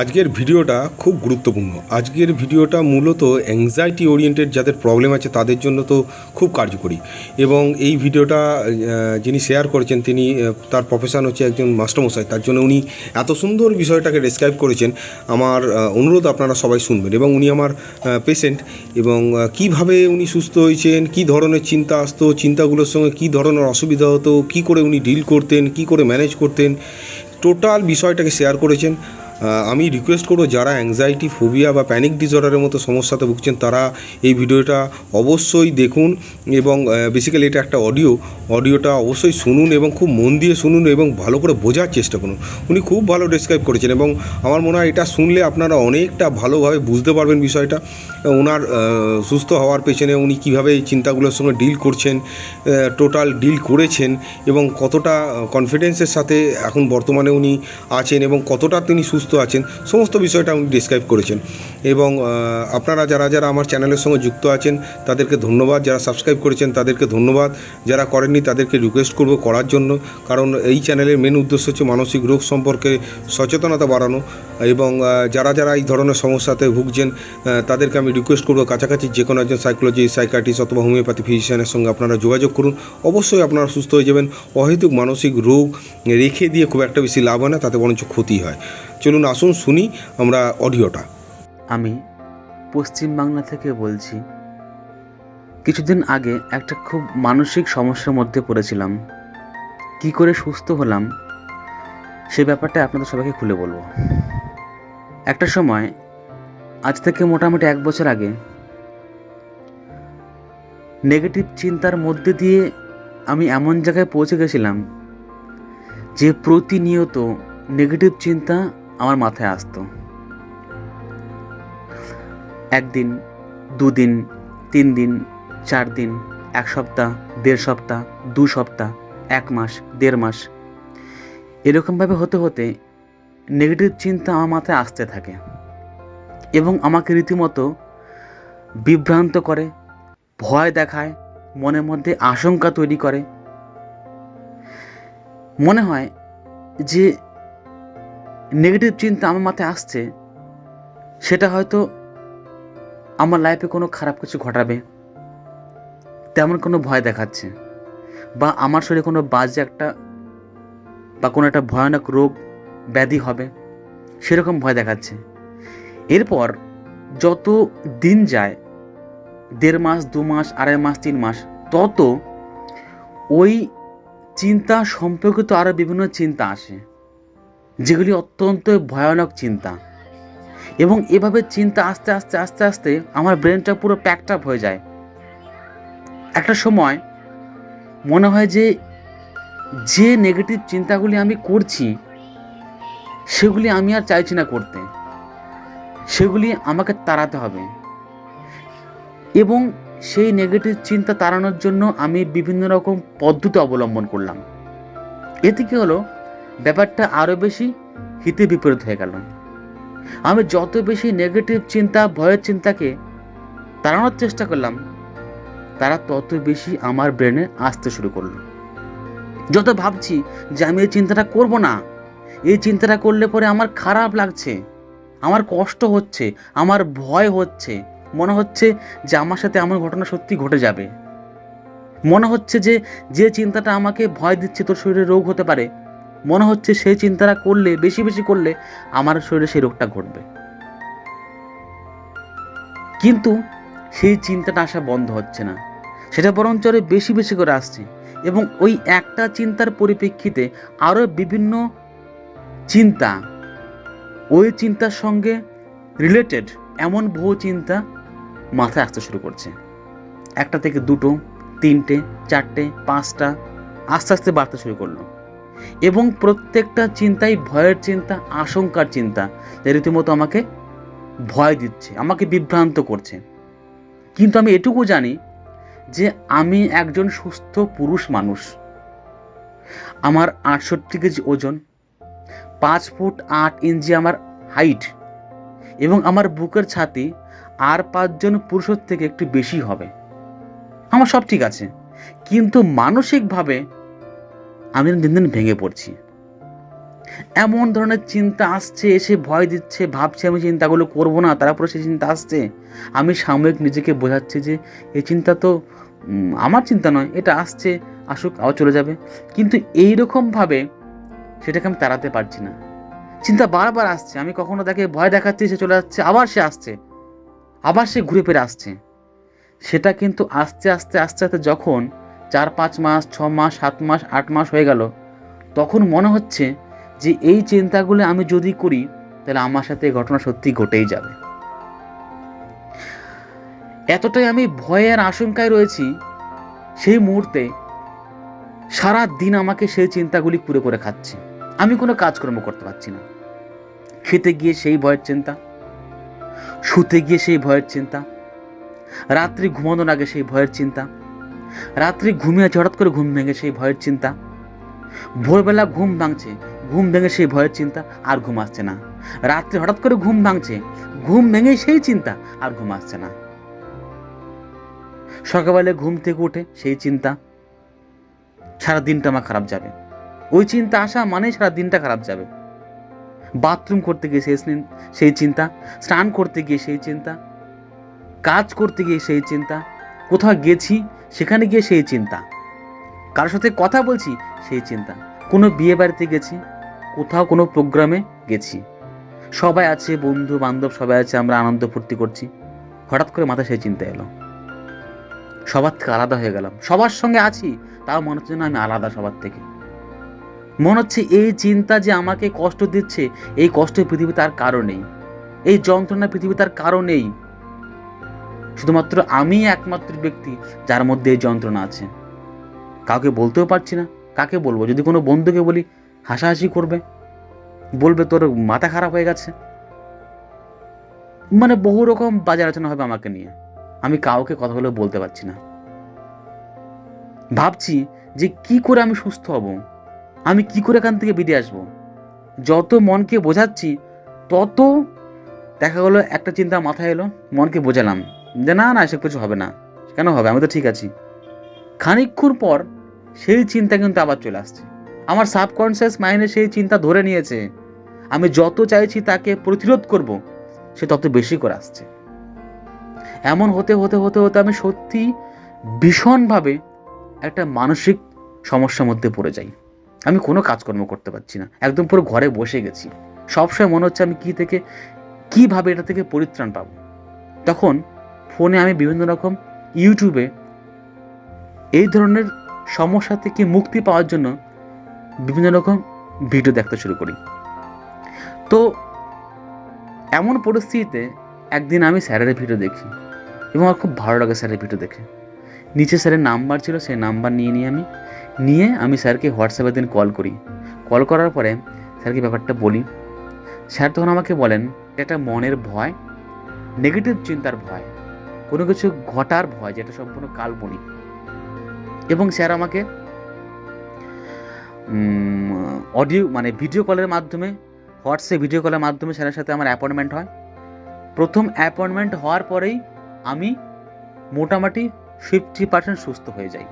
আজকের ভিডিওটা খুব গুরুত্বপূর্ণ। আজকের ভিডিওটা মূলত অ্যাংজাইটি ওরিয়েন্টেড যাদের প্রবলেম আছে তাদের জন্য তো খুব কার্যকরী। এবং এই ভিডিওটা যিনি শেয়ার করেছেন তিনি তার প্রফেশন হচ্ছে একজন মাস্টারমশাই তার জন্য উনি এত সুন্দর বিষয়টাকে ডেসক্রাইব করেছেন। আমার অনুরোধ আপনারা সবাই শুনবেন এবং উনি আমার পেশেন্ট এবং কীভাবে উনি সুস্থ হয়েছেন, কি ধরনের চিন্তা আসতো, চিন্তাগুলোর সঙ্গে কি ধরনের অসুবিধা হতো, কি করে উনি ডিল করতেন, কি করে ম্যানেজ করতেন টোটাল বিষয়টাকে শেয়ার করেছেন। আমি রিকোয়েস্ট করব যারা অ্যাংজাইটি ফোবিয়া বা প্যানিক ডিসঅর্ডারের মতো সমস্যাতে ভুগছেন, তারা এই ভিডিওটা অবশ্যই দেখুন এবং বেসিক্যালি এটা একটা অডিও অডিওটা অবশ্যই শুনুন এবং খুব মন দিয়ে শুনুন এবং ভালো করে বোঝার চেষ্টা করুন। উনি খুব ভালো ডেসক্রাইব করেছেন এবং আমার মনে হয় এটা শুনলে আপনারা অনেকটা ভালোভাবে বুঝতে পারবেন বিষয়টা। ওনার সুস্থ হওয়ার পেছনে উনি কীভাবে এই চিন্তাগুলোর সঙ্গে ডিল করছেন টোটাল ডিল করেছেন এবং কতটা কনফিডেন্সের সাথে এখন বর্তমানে উনি আছেন এবং কতটা তিনি সুস্থ আছেন, সমস্ত বিষয়টা উনি ডিসক্রাইব করেছেন। এবং আপনারা যারা যারা আমার চ্যানেলের সঙ্গে যুক্ত আছেন, তাদেরকে ধন্যবাদ। যারা সাবস্ক্রাইব করেছেন, তাদেরকে ধন্যবাদ। যারা করেননি, তাদেরকে রিকোয়েস্ট করব করার জন্য। কারণ, এই চ্যানেলের মেন উদ্দেশ্য হচ্ছে মানসিক রোগ সম্পর্কে সচেতনতা বাড়ানো এবং যারা যারা এই ধরনের সমস্যাতে ভুগছেন তাদেরকে আমি রিকোয়েস্ট করব কাছাকাছি যে কোনো একজন সাইকোলজি সাইকাটিস্ট অথবা হোমিওপ্যাথি ফিজিশিয়ানের সঙ্গে আপনারা যোগাযোগ করুন। অবশ্যই আপনারা সুস্থ হয়ে যাবেন। অহেতুক মানসিক রোগ রেখে দিয়ে খুব একটা বেশি লাভ হয় না, তাতে বরঞ্চ ক্ষতি হয়। চলুন আসুন, শুনি আমরা অডিওটা। আমি পশ্চিম বাংলা থেকে বলছি, কিছুদিন আগে একটা খুব মানসিক সমস্যার মধ্যে পড়েছিলাম। কি করে সুস্থ হলাম, সে ব্যাপারটা আপনাদের সবাইকে খুলে বলব। একটা সময়, আজ থেকে মোটামুটি এক বছর আগে নেগেটিভ চিন্তার মধ্যে দিয়ে আমি এমন জায়গায় পৌঁছে গেছিলাম যে প্রতিনিয়ত নেগেটিভ চিন্তা আমার মাথায় আসতো। একদিন, দুদিন তিন দিন চার দিন এক সপ্তাহ, দেড় সপ্তাহ, দু সপ্তাহ, এক মাস, দেড় মাস, এরকমভাবে হতে হতে নেগেটিভ চিন্তা আমার মাথায় আসতে থাকে এবং আমাকে রীতিমতো বিভ্রান্ত করে, ভয় দেখায়, মনের মধ্যে আশঙ্কা তৈরি করে। মনে হয় যে নেগেটিভ চিন্তা আমার মাথায় আসছে, সেটা হয়তো আমার লাইফে কোনো খারাপ কিছু ঘটাবে, তেমন কোনো ভয় দেখাচ্ছে, বা আমার শরীরে কোনো বাজে একটা বা কোনো একটা ভয়ানক রোগ, ব্যাধি হবে, সেরকম ভয় দেখাচ্ছে। এরপর যত দিন যায়, দেড় মাস, দু মাস, আড়াই মাস, তিন মাস, তত ওই চিন্তা সম্পর্কিত আরও বিভিন্ন চিন্তা আসে। যেগুলি অত্যন্ত ভয়ানক চিন্তা। এবং এভাবে চিন্তা আস্তে আস্তে আস্তে আস্তে আমার ব্রেনটা পুরো প্যাকড আপ হয়ে যায়। একটা সময় মনে হয় যে যে নেগেটিভ চিন্তাগুলি আমি করছি, সেগুলি আমি আর চাইছি না করতে। সেগুলি আমাকে তাড়াতে হবে। এবং সেই নেগেটিভ চিন্তা তাড়ানোর জন্য আমি বিভিন্ন রকম পদ্ধতি অবলম্বন করলাম। এতে কি হলো ব্যাপারটা আরও বেশি হিতে বিপরীত হয়ে গেল। আমি যত বেশি নেগেটিভ চিন্তা, ভয়ের চিন্তাকে তাড়ানোর চেষ্টা করলাম, তারা তত বেশি আমার ব্রেনে আসতে শুরু করল। যত ভাবছি যে আমি এই চিন্তাটা করব না, এই চিন্তাটা করলে পরে আমার খারাপ লাগছে, আমার কষ্ট হচ্ছে, আমার ভয় হচ্ছে, মনে হচ্ছে যে আমার সাথে আমার ঘটনা সত্যি ঘটে যাবে। মনে হচ্ছে যে যে চিন্তাটা আমাকে ভয় দিচ্ছে, তোর শরীরে রোগ হতে পারে মনে হচ্ছে সেই চিন্তাটা করলে, বেশি বেশি করলে আমার শরীরে সেই রোগটা ঘটবে। কিন্তু সেই চিন্তাটা আসা বন্ধ হচ্ছে না। সেটা বরঞ্চ বেশি বেশি করে আসছে এবং ওই একটা চিন্তার পরিপ্রেক্ষিতে আরও বিভিন্ন চিন্তা, ওই চিন্তার সঙ্গে রিলেটেড এমন বহু চিন্তা মাথায় আসতে শুরু করছে। একটা থেকে দুটো, তিনটে, চারটে, পাঁচটা, আস্তে আস্তে বাড়তে শুরু করল। এবং প্রত্যেকটা চিন্তাই ভয়ের চিন্তা, আশঙ্কার চিন্তা যা রীতিমতো আমাকে ভয় দিচ্ছে, আমাকে বিভ্রান্ত করছে। কিন্তু আমি এটুকু জানি যে আমি একজন সুস্থ পুরুষ মানুষ। আমার আটষট্টি কেজি ওজন, পাঁচ ফুট আট ইঞ্চি আমার হাইট এবং আমার বুকের ছাতি আর পাঁচজন পুরুষের থেকে একটু বেশি হবে। আমার সব ঠিক আছে। কিন্তু মানসিকভাবে আমি দিন দিন ভেঙে পড়ছি। এমন ধরনের চিন্তা আসছে, এসে ভয় দিচ্ছে, ভাবছে আমি চিন্তাগুলো করব না, তারপরে সেই চিন্তা আসছে। আমি সাময়িক নিজেকে বোঝাচ্ছি যে, এই চিন্তা তো আমার চিন্তা নয়, এটা আসছে, আসুক, আবার চলে যাবে। কিন্তু এই রকমভাবে সেটাকে আমি তাড়াতে পারছি না। চিন্তা বারবার আসছে, আমি কখনো তাকে ভয় দেখাচ্ছি, সে চলে যাচ্ছে, আবার সে আসছে, আবার সে ঘুরে ফিরে আসছে। সেটা কিন্তু আস্তে আস্তে আস্তে আস্তে যখন চার, পাঁচ মাস, ছ মাস, সাত মাস, আট মাস হয়ে গেল। তখন মনে হচ্ছে যে এই চিন্তাগুলো আমি যদি করি, তাহলে আমার সাথে ঘটনা সত্যি ঘটেই যাবে। এতটাই আমি ভয়ের আশঙ্কায় রয়েছি, সেই মুহূর্তে সারা দিন আমাকে সেই চিন্তাগুলি পুরো করে খাচ্ছে। আমি কোনো কাজকর্ম করতে পারছি না। খেতে গিয়ে সেই ভয়ের চিন্তা, শুতে গিয়ে সেই ভয়ের চিন্তা, রাত্রি ঘুমানোর আগে সেই ভয়ের চিন্তা রাত্রি ঘুমিয়ে আছে, হঠাৎ করে ঘুম ভেঙে সেই ভয়ের চিন্তা। ভোরবেলা ঘুম ভাঙছে, ঘুম ভেঙে সেই ভয়ের চিন্তা, আর ঘুম আসছে না। রাত্রে হঠাৎ করে ঘুম ভাঙছে, ঘুম ভেঙে সেই চিন্তা, আর ঘুম আসছে না। সকালবেলা ঘুম থেকে উঠে সেই চিন্তা সারা দিনটা আমার খারাপ যাবে। ওই চিন্তা আসা মানে সারা দিনটা খারাপ যাবে। বাথরুম করতে গিয়ে সেই সেই চিন্তা, স্নান করতে গিয়ে সেই চিন্তা, কাজ করতে গিয়ে সেই চিন্তা, কোথাও গেছি সেখানে গিয়ে সেই চিন্তা। কারোর সাথে কথা বলছি, সেই চিন্তা। কোনো বিয়ে বাড়িতে গেছি, কোথাও কোনো প্রোগ্রামে গেছি। সবাই আছে, বন্ধু, বান্ধব, সবাই আছে, আমরা আনন্দ ফুর্তি করছি। হঠাৎ করে মাথায় সেই চিন্তা এলো। সবার থেকে আলাদা হয়ে গেলাম। সবার সঙ্গে আছি, তাও মনে হচ্ছে না আমি আলাদা সবার থেকে। মনে হচ্ছে এই চিন্তা যে আমাকে কষ্ট দিচ্ছে, এই কষ্ট পৃথিবীতে আর কারও নেই। এই যন্ত্রণা পৃথিবীতে আর কারও নেই। শুধুমাত্র আমি একমাত্র ব্যক্তি যার মধ্যে এই যন্ত্রণা আছে। কাউকে বলতেও পারছি না, কাকে বলব? যদি কোনো বন্ধুকে বলি, হাসাহাসি করবে, বলবে তোর মাথা খারাপ হয়ে গেছে। মানে বহু রকম বাজে আলোচনা হবে আমাকে নিয়ে। আমি কাউকে কথা বলে বলতে পারছি না। ভাবছি যে কি করে আমি সুস্থ হব? আমি কি করে এখান থেকে বেরিয়ে আসব? যত মনকে বোঝাচ্ছি, তত দেখা গেলো একটা চিন্তা মাথায় এলো, মনকে বোঝালাম। যে না না, এসব কিছু হবে না। কেন হবে? আমি তো ঠিক আছি। খানিকক্ষণ পর সেই চিন্তা কিন্তু আবার চলে আসছে। আমার সাবকনসিয়াস মাইন্ডে সেই চিন্তা ধরে নিয়েছে। আমি যত চাইছি তাকে প্রতিরোধ করব, সে তত বেশি করে আসছে। এমন হতে হতে হতে হতে আমি সত্যি ভীষণভাবে একটা মানসিক সমস্যার মধ্যে পড়ে যাই। আমি কোনো কাজকর্ম করতে পারছি না। একদম পুরো ঘরে বসে গেছি। সবসময় মনে হচ্ছে আমি কি থেকে, কীভাবে এটা থেকে পরিত্রাণ পাবো। তখন ফোনে আমি বিভিন্ন রকম ইউটিউবে এই ধরনের সমস্যা থেকে মুক্তি পাওয়ার জন্য বিভিন্ন রকম ভিডিও দেখতে শুরু করি। তো এমন পরিস্থিতিতে একদিন আমি স্যারের ভিডিও দেখি এবং আমার খুব ভালো লাগে স্যারের ভিডিও দেখে। নিচে স্যারের নাম্বার ছিল, সেই নাম্বার নিয়ে নিয়ে আমি নিয়ে আমি স্যারকে হোয়াটসঅ্যাপে দিন কল করি। কল করার পরে স্যারকে ব্যাপারটা বলি। স্যার তখন আমাকে বলেন, এটা মনের ভয় নেগেটিভ চিন্তার ভয়। কোনো কিছু ঘটার ভয়, যেটা সম্পূর্ণ কাল্পনিক। এবং স্যার আমাকে অডিও মানে ভিডিও কলের মাধ্যমে হোয়াটসঅ্যাপ ভিডিও কলের মাধ্যমে স্যারের সাথে আমার অ্যাপয়েন্টমেন্ট হয়। প্রথম অ্যাপয়েন্টমেন্ট হওয়ার পরেই আমি মোটামুটি ফিফটি পার্সেন্ট সুস্থ হয়ে যাই।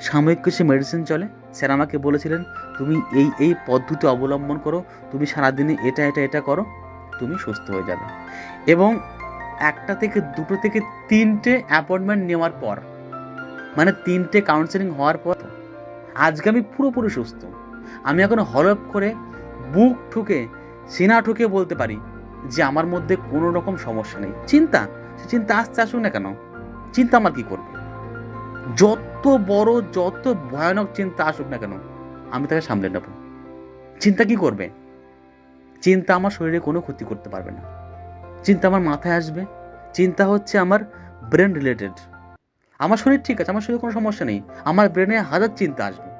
সাময়িক কিছু মেডিসিন চলে। স্যার আমাকে বলেছিলেন, তুমি এই এই পদ্ধতি অবলম্বন করো। তুমি সারাদিনে এটা এটা এটা করো। তুমি সুস্থ হয়ে যাবে। এবং একটা থেকে দুটো থেকে তিনটে অ্যাপয়েন্টমেন্ট নেওয়ার পর মানে তিনটে কাউন্সেলিং হওয়ার পর, আজকে আমি পুরোপুরি সুস্থ। আমি এখন হলপ করে বুক ঠুকে, সিনা ঠুকে বলতে পারি যে আমার মধ্যে কোনো রকম সমস্যা নেই। চিন্তা? সে চিন্তা আসতে আসুক না কেন? চিন্তা আমার কি করবে? যত বড়, যত ভয়ানক চিন্তা আসুক না কেন, আমি তাকে সামলে নেব। চিন্তা কি করবে? চিন্তা আমার শরীরে কোনো ক্ষতি করতে পারবে না। চিন্তা আমার মাথায় আসবে। চিন্তা হচ্ছে আমার ব্রেন রিলেটেড আমার শরীর ঠিক আছে, আমার শরীরে কোনো সমস্যা নেই। আমার ব্রেনে হাজার চিন্তা আসবে।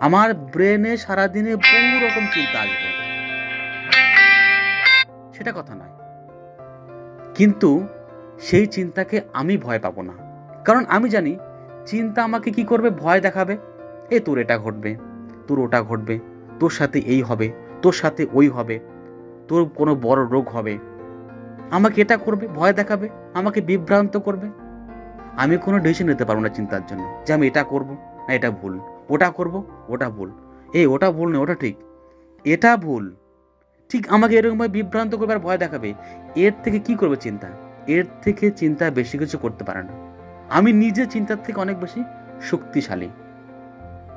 আমার ব্রেনে সারাদিনে বহু রকম চিন্তা আসবে। সেটা কথা নয়। কিন্তু সেই চিন্তাকে আমি ভয় পাবো না। কারণ আমি জানি, চিন্তা আমাকে কি করবে? ভয় দেখাবে। এ তোর এটা ঘটবে, তোর ওটা ঘটবে, তোর সাথে এই হবে, তোর সাথে ওই হবে, তোর কোনো বড় রোগ হবে। আমাকে এটা করবে, ভয় দেখাবে, আমাকে বিভ্রান্ত করবে। আমি কোনো ডিসিশন নিতে পারব না চিন্তার জন্য যে আমি এটা করব না এটা ভুল। ওটা করব, ওটা ভুল। এই ওটা ভুল না ওটা ঠিক। এটা ভুল। ঠিক আমাকে এরকমভাবে বিভ্রান্ত করবে আর ভয় দেখাবে। এর থেকে কি করবে চিন্তা? এর থেকে চিন্তা বেশি কিছু করতে পারে না। আমি নিজে চিন্তার থেকে অনেক বেশি শক্তিশালী।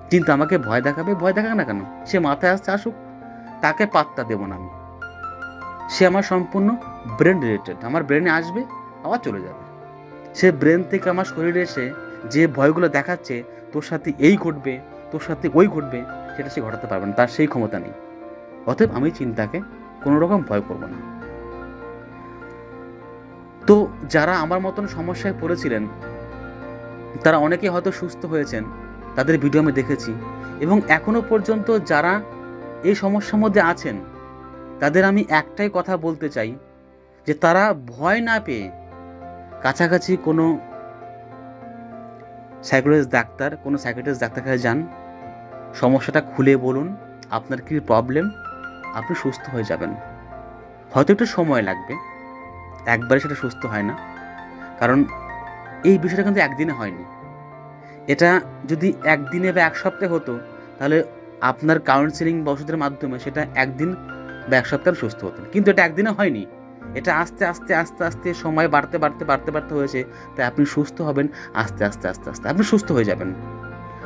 চিন্তা আমাকে ভয় দেখাবে, ভয় দেখাক না কেন? সে মাথায় আসছে, আসুক। তাকে পাত্তা দেব না আমি। সে আমার সম্পূর্ণ ব্রেন রিলেটেড আমার ব্রেনে আসবে, আবার চলে যাবে। সে ব্রেন থেকে আমার শরীরে এসে যে ভয়গুলো দেখাচ্ছে, তোর সাথে এই ঘটবে, তোর সাথে ওই ঘটবে, সেটা সে ঘটাতে পারবে না, তার সেই ক্ষমতা নেই। অতএব আমি চিন্তাকে কোনো রকম ভয় করব না। তো যারা আমার মতন সমস্যায় পড়েছিলেন, তারা অনেকে হয়তো সুস্থ হয়েছেন, তাদের ভিডিও আমি দেখেছি, এবং এখনও পর্যন্ত যারা এই সমস্যার মধ্যে আছেন তাদের আমি একটাই কথা বলতে চাই, যে তারা ভয় না পেয়ে কাছাকাছি কোনো সাইকোলজিস্ট ডাক্তার, কোনো সাইকোলজিস্ট ডাক্তার কাছে যান, সমস্যাটা খুলে বলুন, আপনার কী প্রবলেম আপনি সুস্থ হয়ে যাবেন। হয়তো একটু সময় লাগবে, একবারে সেটা সুস্থ হয় না। কারণ এই বিষয়টা কিন্তু একদিনে হয়নি। এটা যদি একদিনে বা এক সপ্তাহে হতো, তাহলে আপনার কাউন্সিলিং বা ওষুধের মাধ্যমে সেটা একদিন বা এক সপ্তাহে সুস্থ হতেন। কিন্তু এটা একদিনে হয়নি। এটা আস্তে আস্তে আস্তে আস্তে সময় বাড়তে বাড়তে বাড়তে বাড়তে হয়েছে। তাই আপনি সুস্থ হবেন, আস্তে আস্তে আস্তে আস্তে। আপনি সুস্থ হয়ে যাবেন।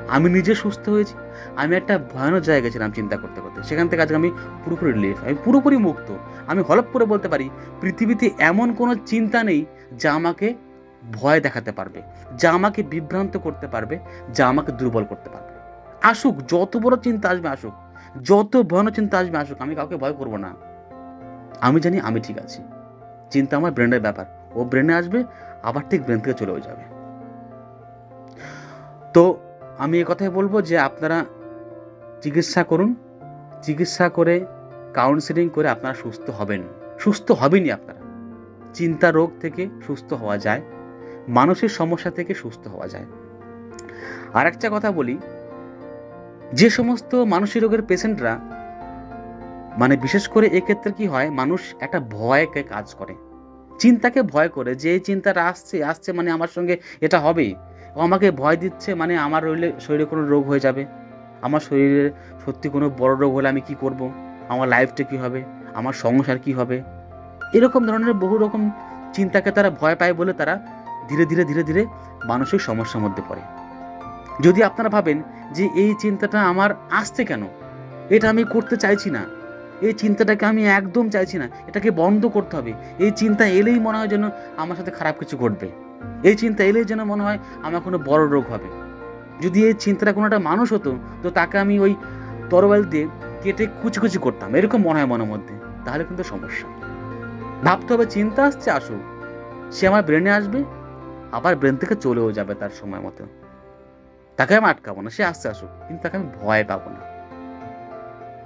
আমি নিজে সুস্থ হয়েছি। আমি একটা ভয়ানক জায়গায় ছিলাম চিন্তা করতে করতে। সেখান থেকে আজকে আমি পুরোপুরি রিলিফ আমি পুরোপুরি মুক্ত। আমি হলপ করে বলতে পারি, পৃথিবীতে এমন কোনো চিন্তা নেই যা আমাকে ভয় দেখাতে পারবে, যা আমাকে বিভ্রান্ত করতে পারবে, যা আমাকে দুর্বল করতে পারবে। আসুক, যত বড় চিন্তা আসবে, আসুক। যত ভয়ানক চিন্তা আসবে আসুক, আমি কাউকে ভয় করব না। আমি জানি আমি ঠিক আছি। চিন্তা আমার ব্রেনের ব্যাপার। ও ব্রেনে আসবে, আবার ঠিক ব্রেন থেকে চলেও যাবে। তো আমি এ কথাই বলব যে আপনারা চিকিৎসা করুন। চিকিৎসা করে কাউন্সিলিং করে আপনারা সুস্থ হবেন। সুস্থ হবেনই আপনারা। চিন্তা রোগ থেকে সুস্থ হওয়া যায়। মানসিক সমস্যা থেকে সুস্থ হওয়া যায়। আর একটা কথা বলি যে সমস্ত মানসিক রোগের পেশেন্টরা মানে বিশেষ করে এক্ষেত্রে কি হয়, মানুষ একটা ভয়কে কাজ করে। চিন্তাকে ভয় করে যে চিন্তাটা আসছে আসছে মানে আমার সঙ্গে এটা হবে। ও আমাকে ভয় দিচ্ছে মানে আমার রইলে শরীরে কোনো রোগ হয়ে যাবে। আমার শরীরে সত্যি কোনো বড় রোগ হলে আমি কি করব? আমার লাইফটা কি হবে? আমার সংসার কি হবে? এরকম ধরনের বহু রকম চিন্তাকে তারা ভয় পায় বলে তারা ধীরে ধীরে ধীরে ধীরে মানসিক সমস্যার মধ্যে পড়ে। যদি আপনারা ভাবেন যে এই চিন্তাটা আমার আসছে কেন? এটা আমি করতে চাইছি না। এই চিন্তাটাকে আমি একদম চাইছি না। এটাকে বন্ধ করতে হবে। এই চিন্তা এলেই মনে হয় যেন আমার সাথে খারাপ কিছু ঘটবে। এই চিন্তা এলেই যেন মনে হয় আমার কোনো বড় রোগ হবে। যদি এই চিন্তাটা কোনো একটা মানুষ হতো, তো তাকে আমি ওই তরোয়াল দিয়ে কেটে কুচি কুচি করতাম। এরকম মনে হয় মনের মধ্যে। তাহলে কিন্তু সমস্যা। ভাবতে হবে, চিন্তা আসছে, আসুক। সে আমার ব্রেনে আসবে, আবার ব্রেন থেকে চলেও যাবে তার সময় মতো। তাকে আমি আটকাবো না, সে আসছে আসুক, কিন্তু তাকে আমি ভয় পাবো না।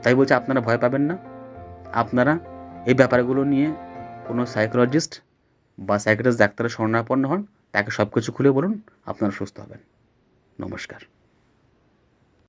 তাই বলছে, আপনারা ভয় পাবেন না। আপনারা এই ব্যাপারগুলো নিয়ে কোনো সাইকোলজিস্ট বা সাইকোলজিস্ট ডাক্তারের শরণাপন্ন হন, তাকে সব কিছু খুলে বলুন, আপনারা সুস্থ হবেন। নমস্কার।